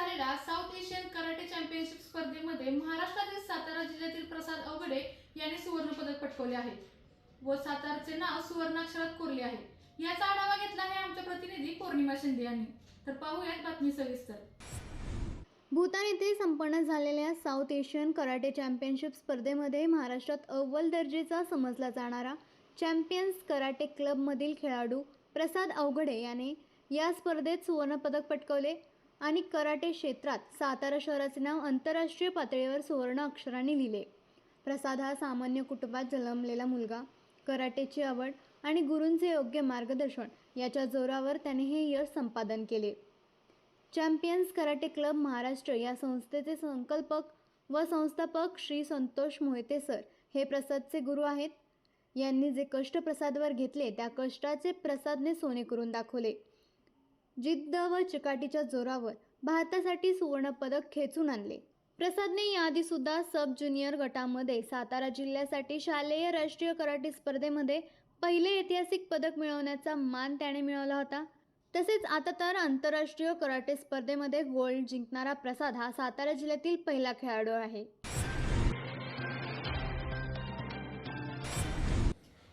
झालेल्या south Asian karate championship स्पर्धेमध्ये महाराष्ट्रातील सातारा जिल्ह्यातील प्रसाद अवघडे यांनी सुवर्ण पदक आहे व सातारचे नाव सुवर्णाक्षरात कोरले आहे. याचा आढावा घेतला आहे आमच्या प्रतिनिधी पौर्णिमा शिंदे यांनी. तर पाहूयात बातमी सविस्तर. भूतान येथे संपन्न झालेल्या साऊथ एशियन कराटे चॅम्पियनशिप स्पर्धेमध्ये महाराष्ट्रात अव्वल दर्जेचा समजला जाणारा चॅम्पियन्स कराटे क्लबमधील खेळाडू प्रसाद अवघडे याने या स्पर्धेत सुवर्णपदक पटकवले आणि कराटे क्षेत्रात सातारा शहराचे नाव आंतरराष्ट्रीय पातळीवर सुवर्ण अक्षराने लिहिले. प्रसाद हा सामान्य कुटुंबात जन्मलेला मुलगा. कराटेची आवड आणि गुरूंचे योग्य मार्गदर्शन याच्या जोरावर त्याने हे यश संपादन केले. चॅम्पियन्स कराटे क्लब महाराष्ट्र या संस्थेचे संकल्पक व संस्थापक श्री संतोष मोहिते सर हे प्रसादचे गुरु आहेत. यांनी जे कष्ट प्रसादवर घेतले त्या कष्टाचे प्रसादने सोने करून दाखवले. जिद्द व चिकाटीच्या जोरावर भारतासाठी सुवर्णपदक खेचून आणले. प्रसादने याआधीसुद्धा सब ज्युनियर गटामध्ये सातारा जिल्ह्यासाठी शालेय राष्ट्रीय कराटे स्पर्धेमध्ये पहिले ऐतिहासिक पदक मिळवण्याचा मान त्याने मिळवला होता. तसेच आता तर आंतरराष्ट्रीय कराटे स्पर्धेमध्ये गोल्ड जिंकणारा प्रसाद हा सातारा जिल्ह्यातील पहिला खेळाडू आहे.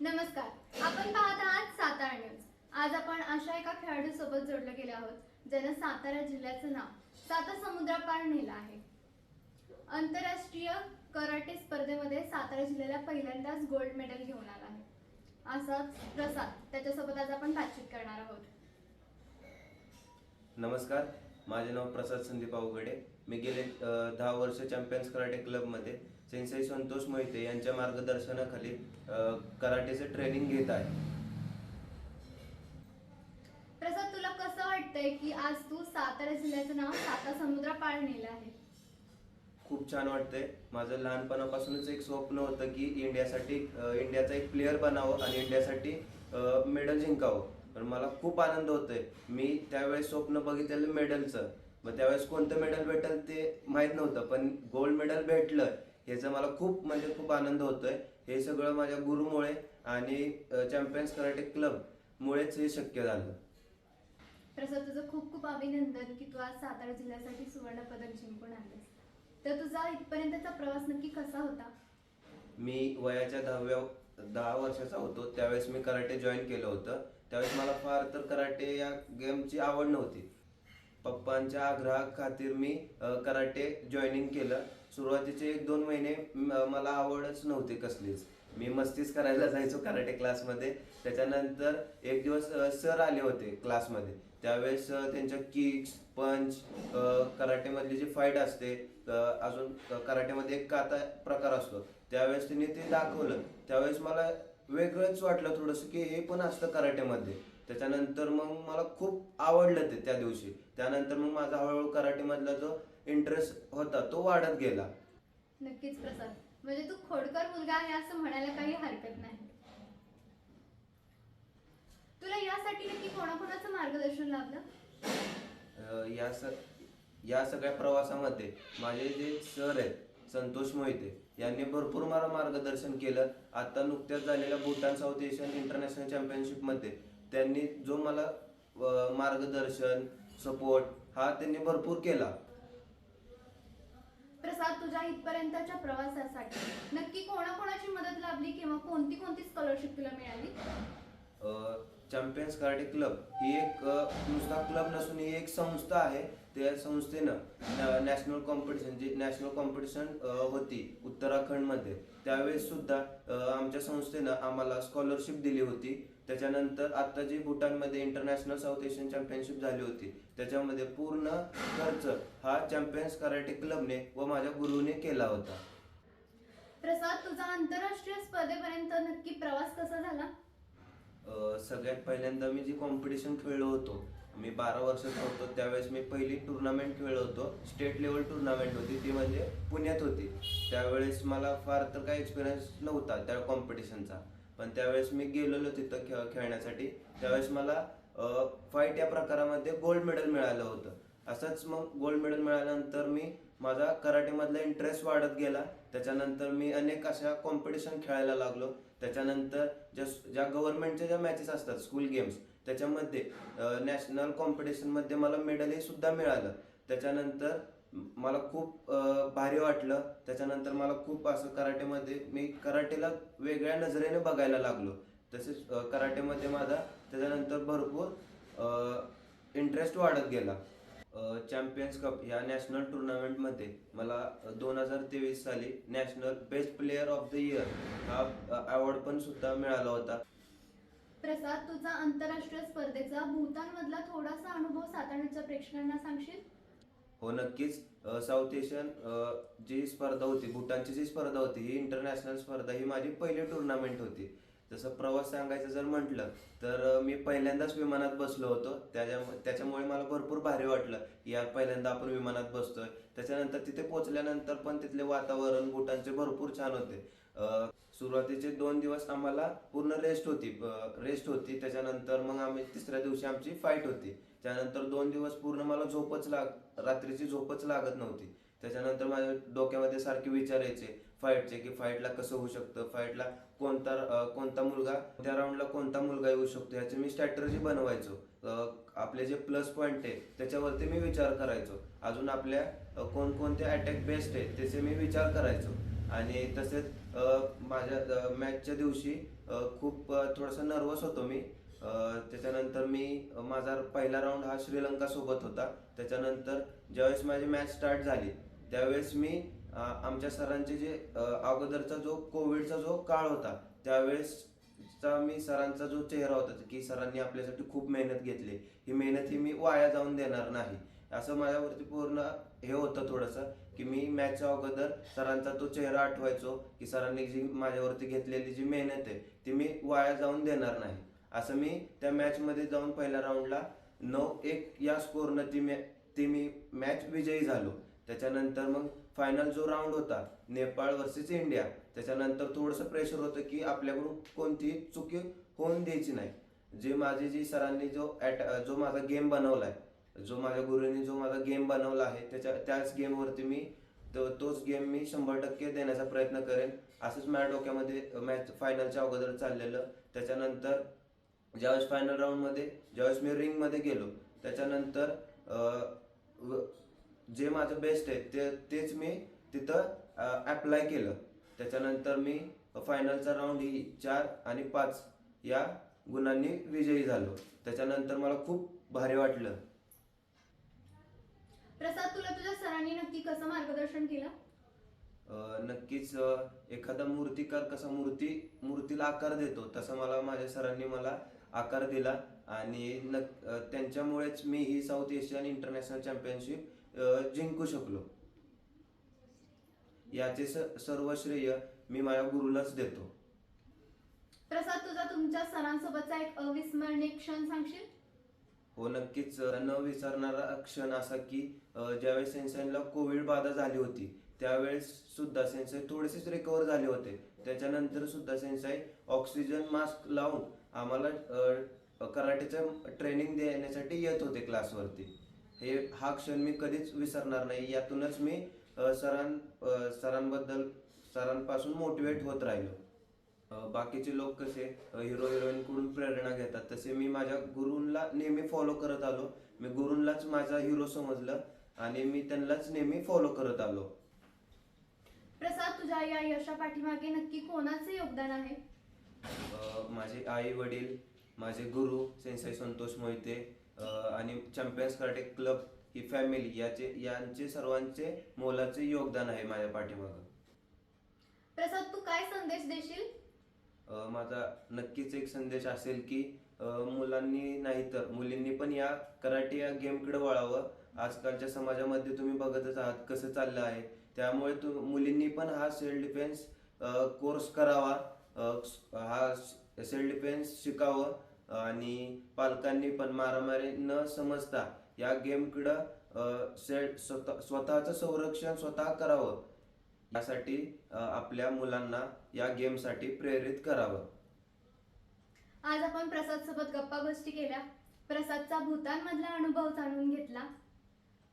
नमस्कार. आपण पाहत आहात सातारा न्यूज. आज आपण अशा एका खेळाडू सोबत जोडले गेले आहोत ज्यानं सातारा जिल्ह्याचं नाव साता समुद्रापार नेलं आहे. आंतरराष्ट्रीय कराटे स्पर्धेमध्ये सातारा जिल्ह्याला पहिल्यांदाच गोल्ड मेडल घेऊन आला आहे. असाच प्रसाद त्याच्यासोबत आज आपण बातचीत करणार आहोत. नमस्कार माझे नाव प्रसाद संदीप अवघडे मी गेले दहा वर्ष चॅम्पियन्स कराटे क्लबमध्ये सेन्साई संतोष मोहिते यांच्या मार्गदर्शनाखाली कराटेचे ट्रेनिंग घेत आहे प्रसाद तुला कसं वाटतंय की आज तू सातारा जिल्ह्याचं नाव साता समुद्रापार नेलं आहे. खूप छान वाटतंय. माझं लहानपणापासूनच एक स्वप्न होतं की इंडियासाठी इंडियाचा एक प्लेअर बनावं आणि इंडियासाठी मेडल जिंकावं. पण मला खूप आनंद होतोय. मी त्यावेळेस स्वप्न बघितलेलं मेडलचं मग त्यावेळेस कोणतं मेडल भेटेल ते माहीत नव्हतं पण गोल्ड मेडल भेटलं ह्याचा मला खूप म्हणजे खूप आनंद होतोय. हे सगळं माझ्या गुरुमुळे आणि चॅम्पियन्स कराटे क्लब मुळेच हे शक्य झालं. प्रसाद तुझं खूप खूप अभिनंदन की तू आज सातारा जिल्ह्यासाठी सुवर्ण पदक जिंकून आणलेस तर तुझा इथपर्यंतचा प्रवास नक्की कसा होता? मी वयाच्या दहाव्या दहा वर्षाचा होतो. त्यावेळेस मी कराटे जॉईन केलं होतं. त्यावेळेस मला फार तर कराटे या गेमची आवड नव्हती. पप्पांच्या आग्रहाखातीर मी कराटे जॉईनिंग केलं. सुरुवातीचे एक दोन महिने मला आवडच नव्हती कसलीच. मी मस्तीच करायला जायचो कराटे क्लासमध्ये त्याच्यानंतर एक दिवस सर आले होते क्लासमध्ये त्यावेळेस त्यांच्या किक्स पंच कराटेमधली जी फाईट असते अजून कराटेमध्ये एक काता प्रकार असतो. त्यावेळेस त्यांनी ते दाखवलं. त्यावेळेस मला वेगळंच वाटलं थोडंसं की हे पण असतं कराटेमध्ये. त्याच्यानंतर मग मला खूप आवडलं ते त्या दिवशी. त्यानंतर मग माझा हळूहळू कराटेमधला जो इंटरेस्ट होता तो वाढत गेला. नक्कीच प्रसाद. म्हणजे तू खोडकर मुलगा आहे असं म्हणायला काही हरकत नाही. तुला यासाठी नक्की कोणाकोणाचं मार्गदर्शन लाभलं? या स या सगळ्या प्रवासामध्ये माझे जे सर आहेत संतोष मोहिते यांनी भरपूर मला मार्गदर्शन केलं. आता नुकत्याच झालेल्या भूटान साऊथ एशियन इंटरनॅशनल चॅम्पियनशिपमध्ये त्यांनी जो मला मार्गदर्शन सपोर्ट हा त्यांनी भरपूर केला. प्रसाद तुझ्या इथपर्यंतच्या प्रवासासाठी नक्की कोणाकोणाची मदत लाभली किंवा कोणती कोणती स्कॉलरशिप तुला मिळाली? चॅम्पियन्स कराटे क्लब ही एक नुसता क्लब नसून ही एक संस्था आहे. त्या संस्थेनं नॅशनल कॉम्पिटिशन जी नॅशनल कॉम्पिटिशन होती उत्तराखंडमध्ये. त्यावेळेस सुद्धा आमच्या संस्थेनं आम्हाला स्कॉलरशिप दिली होती. त्याच्यानंतर आता जी भूटानमध्ये इंटरनॅशनल साऊथ एशियन चॅम्पियनशिप झाली होती त्याच्यामध्ये पूर्ण खर्च हा चॅम्पियन्स कराटे क्लबने व माझ्या गुरुने केला होता. प्रसाद तुझा आंतरराष्ट्रीय स्पर्धेपर्यंत नक्की प्रवास कसा झाला? सगळ्यात पहिल्यांदा मी जी कॉम्पिटिशन खेळलो होतो मी बारा वर्षाचा होतो त्यावेळेस मी पहिली टुर्नामेंट खेळलो होतो. स्टेट लेवल टुर्नामेंट होती ती म्हणजे पुण्यात होती. त्यावेळेस मला फार तर काही एक्सपिरियन्स नव्हता त्या कॉम्पिटिशनचा पण त्यावेळेस मी गेलेलो तिथं खेळ खेळण्यासाठी. त्यावेळेस मला फाईट या प्रकारामध्ये गोल्ड मेडल मिळालं होतं. असंच मग गोल्ड मेडल मिळाल्यानंतर मी माझा कराटेमधला इंटरेस्ट वाढत गेला. त्याच्यानंतर मी अनेक अशा कॉम्पिटिशन खेळायला लागलो. त्याच्यानंतर ज्या ज्या गव्हर्नमेंटच्या ज्या मॅचेस असतात स्कूल गेम्स त्याच्यामध्ये नॅशनल कॉम्पिटिशनमध्ये मला मेडल हे सुद्धा मिळालं. त्याच्यानंतर मला खूप भारी वाटलं. त्याच्यानंतर मला खूप असं कराटेमध्ये मी कराटेला वेगळ्या नजरेने बघायला लागलो. तसेच कराटेमध्ये माझा त्याच्यानंतर भरपूर इंटरेस्ट वाढत गेला. चॅम्पियन्स कप या नॅशनल टुर्नामेंटमध्ये मला दोन हजार तेवीस साली national best player of the year हा अवॉर्ड पण सुद्धा मिळाला होता. प्रसाद तुझा आंतरराष्ट्रीय स्पर्धेचा भूतानमधला थोडासा अनुभव साताऱ्याच्या प्रेक्षकांना सांगशील? हो नक्कीच. साऊथ एशियन जी स्पर्धा होती भूटानची जी स्पर्धा होती ही इंटरनॅशनल स्पर्धा ही माझी पहिली टुर्नामेंट होती. जसं प्रवास सांगायचं जर म्हटलं तर मी पहिल्यांदाच विमानात बसलो होतो. त्याच्या त्याच्यामुळे मला भरपूर भारी वाटलं की यार पहिल्यांदा आपण विमानात बसतोय. त्याच्यानंतर तिथे पोहोचल्यानंतर पण तिथले वातावरण भूटानचे भरपूर छान होते. सुरुवातीचे दोन दिवस आम्हाला पूर्ण रेस्ट होती रेस्ट होती. त्याच्यानंतर मग आम्ही तिसऱ्या दिवशी आमची फाईट होती. त्यानंतर दोन दिवस पूर्ण मला झोपच लाग रात्रीची झोपच लागत नव्हती. त्याच्यानंतर माझ्या डोक्यामध्ये सारखे विचार यायचे फाईटचे की फाईटला कसं होऊ शकतं? फाईटला कोणता कोणता मुलगा त्या राऊंडला कोणता मुलगा येऊ शकतो? याची मी स्ट्रॅटर्जी बनवायचो. आपले जे प्लस पॉईंट आहे त्याच्यावरती मी विचार करायचो. अजून आपल्या कोणकोणते अटॅक बेस्ट आहे त्याचे मी विचार करायचो. आणि तसेच माझ्या मॅचच्या दिवशी खूप थोडासा नर्वस होतो मी. त्याच्यानंतर मी माझा पहिला राऊंड हा श्रीलंका सोबत होता. त्याच्यानंतर ज्यावेळेस माझी मॅच स्टार्ट झाली त्यावेळेस मी आमच्या सरांचे जे अगोदरचा जो कोविडचा जो काळ होता त्यावेळेसचा मी सरांचा जो चेहरा होता की सरांनी आपल्यासाठी खूप मेहनत घेतली. ही मेहनत ही मी वाया जाऊन देणार नाही. असं माझ्यावरती पूर्ण हे होतं थोडंसं की मी मॅचच्या अगोदर सरांचा तो चेहरा आठवायचो की सरांनी जी माझ्यावरती घेतलेली जी मेहनत आहे ती मी वाया जाऊन देणार नाही. असं मी त्या मॅचमध्ये जाऊन पहिल्या राऊंडला नऊ एक या स्कोरनं ती मॅ ती मी मॅच विजयी झालो. त्याच्यानंतर मग फायनल जो राऊंड होता नेपाळ वर्सेस इंडिया त्याच्यानंतर थोडंसं प्रेशर होतं की आपल्याकडून कोणतीही चुकी होऊन द्यायची नाही. जे माझी जी सरांनी जो ॲट जो माझा गेम बनवला आहे जो माझ्या गुरुंनी जो माझा गेम बनवला आहे त्याच्या त्याच गेमवरती मी तो तोच गेम मी शंभर टक्के देण्याचा प्रयत्न करेन. असंच माझ्या डोक्यामध्ये मॅच फायनलच्या अगोदर चाललेलं. त्याच्यानंतर ज्यावेळेस फायनल राऊंडमध्ये ज्यावेळेस मी रिंगमध्ये गेलो त्याच्यानंतर जे माझं बेस्ट आहे ते तेच मी तिथं अप्लाय केलं. त्याच्यानंतर मी फायनलचा राऊंड ही चार आणि पाच या गुणांनी विजयी झालो. त्याच्यानंतर मला खूप भारी वाटलं. प्रसाद तुला तुझ्या सरांनी नक्की कसं मार्गदर्शन केलं? नक्कीच एखादा मूर्तिकार कसा मूर्ती मूर्तीला आकार देतो तसा मला माझ्या सरांनी मला आकार दिला. आणि त्यांच्यामुळेच मी ही साऊथ एशियन इंटरनॅशनल चॅम्पियनशिप जिंकू शकलो. याचे सर्व श्रेय मी माझ्या गुरुलाच देतो. प्रसाद तुझा तुमच्या सरांसोबतचा एक अविस्मरणीय क्षण सांगशील? हो नक्कीच. न विसरणारा क्षण असा की ज्यावेळेस सेन्साईनला कोविड बाधा झाली होती त्यावेळेस सुद्धा सेन्साई थोडेसेच रिकवर झाले होते. त्याच्यानंतर सुद्धा सेन्साई ऑक्सिजन मास्क लावून आम्हाला कराटेचं ट्रेनिंग देण्यासाठी येत होते क्लासवरती हे हा क्षण मी कधीच विसरणार नाही. यातूनच मी सरां सरांबद्दल सरांपासून मोटिवेट होत राहिलो. बाकीचे लोक कसे हिरो हिरोईनकडून प्रेरणा घेतात तसे मी माझ्या गुरूंना नेहमी फॉलो करत आलो. मी गुरूंलाच माझा हिरो समजलं आणि मी त्यांनाच नेहमी फॉलो करत आलो. प्रसाद तुझ्या या यशा पाठीमागे नक्की कोणाचे योगदान आहे? माझे आई वडील माझे गुरु सेन्साई संतोष मोहिते आणि चॅम्पियन्स कराटे क्लब ही फॅमिली याचे यांचे सर्वांचे मोलाचे योगदान आहे माझ्या पाठीमागं. प्रसाद तू काय संदेश देशील? माझा नक्कीच एक संदेश असेल की मुलांनी नाही तर मुलींनी पण या कराटे या गेमकडे वळावं. आजकालच्या समाजामध्ये तुम्ही बघतच आहात कसं चाललं आहे. त्यामुळे तु मुलींनी पण हा सेल्फ डिफेन्स कोर्स करावा. हा सेल्फ डिफेन्स शिकावं. आणि पालकांनी पण मारामारी न समजता या गेमकडं अ, स्वतः स्वतःचं संरक्षण स्वतः करावं. यासाठी आपल्या मुलांना या गेमसाठी प्रेरित करावं. आज आपण प्रसाद सोबत गप्पा गोष्टी केल्या. प्रसादचा भूतान मधला अनुभव जाणून घेतला.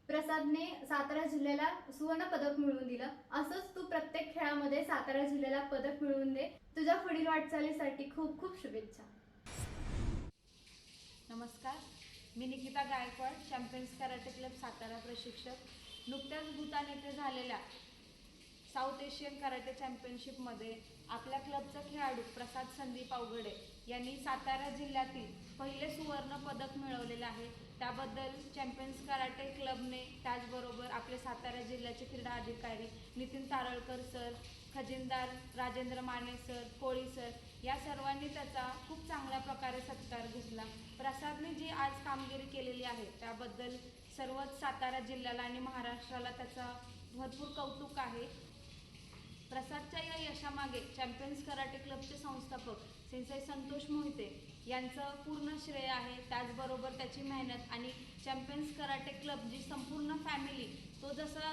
प्रसादने सातारा जिल्ह्याला सुवर्ण पदक मिळवून दिलं. असंच तू प्रत्येक खेळामध्ये सातारा जिल्ह्याला पदक मिळवून दे. तुझ्या पुढील वाटचालीसाठी खूप खूप शुभेच्छा. नमस्कार. मी Nikita Gaikwad champions karate club Satara प्रशिक्षक. नुकत्याच भूतान येथे झालेल्या साऊथ एशियन कराटे चॅम्पियनशिपमध्ये आपल्या क्लबचा खेळाडू प्रसाद संदीप अवघडे यांनी सातारा जिल्ह्यातील पहिले सुवर्ण पदक मिळवलेलं आहे. त्याबद्दल चॅम्पियन्स कराटे क्लबने त्याचबरोबर आपले सातारा जिल्ह्याचे क्रीडा अधिकारी नितीन तारळकर सर खजिनदार राजेंद्र माने सर कोळी सर या सर्वांनी त्याचा खूप चांगल्या प्रकारे सत्कार घेतला. प्रसादने जी आज कामगिरी केलेली आहे त्याबद्दल सर्वच सातारा जिल्ह्याला आणि महाराष्ट्राला त्याचा भरपूर कौतुक आहे. प्रसादच्या या यशामागे चॅम्पियन्स कराटे क्लबचे संस्थापक सेन्साई संतोष मोहिते यांचं पूर्ण श्रेय आहे. त्याचबरोबर त्याची मेहनत आणि चॅम्पियन्स कराटे क्लब जी संपूर्ण फॅमिली तो जसा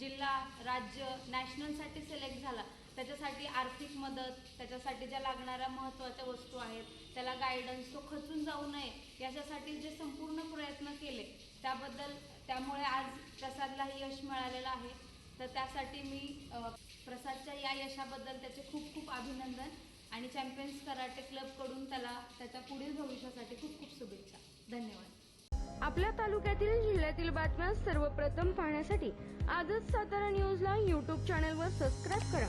जिल्हा राज्य नॅशनलसाठी सिलेक्ट झाला त्याच्यासाठी आर्थिक मदत त्याच्यासाठी ज्या लागणाऱ्या महत्त्वाच्या वस्तू आहेत त्याला गायडन्स तो खचून जाऊ नये याच्यासाठी जे संपूर्ण प्रयत्न केले त्याबद्दल त्यामुळे आज प्रसादला हे यश मिळालेलं आहे. तर त्यासाठी मी प्रसादच्या या यशाबद्दल त्याचे खूप खूप अभिनंदन आणि चॅम्पियन्स कराटे क्लबकडून त्याला त्याच्या पुढील भविष्यासाठी खूप खूप शुभेच्छा. धन्यवाद. आपल्या तालुक्यातील जिल्ह्यातील बातम्या सर्वप्रथम पाहण्यासाठी आजच सातारा न्यूजला यूट्यूब चॅनलवर सबस्क्राईब करा.